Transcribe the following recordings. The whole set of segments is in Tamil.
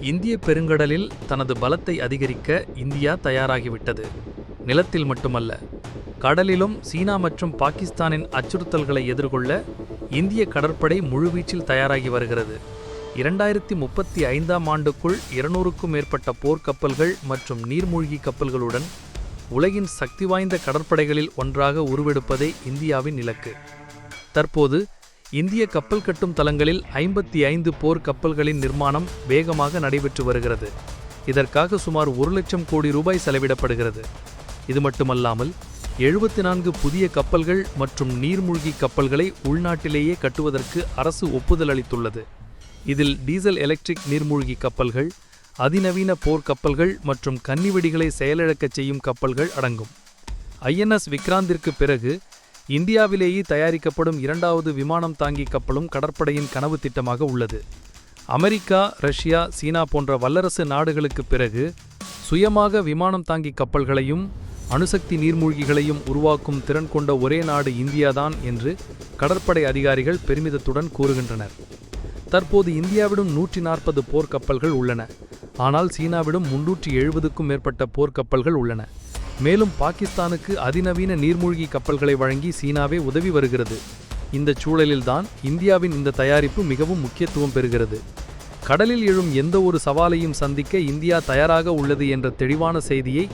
இந்திய பெருங்கடலில் தனது பலத்தை அதிகரிக்க இந்தியா தயாராகிவிட்டது. நிலத்தில் மட்டுமல்ல கடலிலும் சீனா மற்றும் பாகிஸ்தானின் அச்சுறுத்தல்களை எதிர்கொள்ள இந்திய கடற்படை முழுவீச்சில் தயாராகி வருகிறது. இரண்டாயிரத்தி முப்பத்தி ஐந்தாம் ஆண்டுக்குள் இருநூறுக்கும் மேற்பட்ட போர்க்கப்பல்கள் மற்றும் நீர்மூழ்கி கப்பல்களுடன் உலகின் சக்தி வாய்ந்த கடற்படைகளில் ஒன்றாக உருவெடுப்பதே இந்தியாவின் இலக்கு. தற்போது இந்திய கப்பல் கட்டும் தளங்களில் ஐம்பத்தி ஐந்து போர் கப்பல்களின் நிர்மாணம் வேகமாக நடைபெற்று வருகிறது. இதற்காக சுமார் ஒரு லட்சம் கோடி ரூபாய் செலவிடப்படுகிறது. இது மட்டுமல்லாமல் எழுபத்தி நான்கு புதிய கப்பல்கள் மற்றும் நீர்மூழ்கி கப்பல்களை உள்நாட்டிலேயே கட்டுவதற்கு அரசு ஒப்புதல் அளித்துள்ளது. இதில் டீசல் எலக்ட்ரிக் நீர்மூழ்கி கப்பல்கள் அதிநவீன போர் கப்பல்கள் மற்றும் கன்னிவெடிகளை செயலிழக்கச் செய்யும் கப்பல்கள் அடங்கும். ஐஎன்எஸ் விக்ராந்திற்கு பிறகு இந்தியாவிலேயே தயாரிக்கப்படும் இரண்டாவது விமானம் தாங்கி கப்பலும் கடற்படையின் கனவு திட்டமாக உள்ளது. அமெரிக்கா ரஷ்யா சீனா போன்ற வல்லரசு நாடுகளுக்கு பிறகு சுயமாக விமானம் தாங்கி கப்பல்களையும் அணுசக்தி நீர்மூழ்கிகளையும் உருவாக்கும் திறன் கொண்ட ஒரே நாடு இந்தியாதான் என்று கடற்படை அதிகாரிகள் பெருமிதத்துடன் கூறுகின்றனர். தற்போது இந்தியாவிடம் நூற்றி நாற்பது போர்க்கப்பல்கள் உள்ளன. ஆனால் சீனாவிடம் முன்னூற்றி எழுபதுக்கும் மேற்பட்ட போர்க்கப்பல்கள் உள்ளன. மேலும் பாகிஸ்தானுக்கு அதிநவீன நீர்மூழ்கி கப்பல்களை வழங்கி சீனாவே உதவி வருகிறது. இந்த சூழலில்தான் இந்தியாவின் இந்த தயாரிப்பு மிகவும் முக்கியத்துவம் பெறுகிறது. கடலில் எழும் எந்த ஒரு சவாலையும் சந்திக்க இந்தியா தயாராக உள்ளது என்ற தெளிவான செய்தியை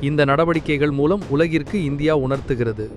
இந்த நடவடிக்கைகள் மூலம் உலகிற்கு இந்தியா உணர்த்துகிறது.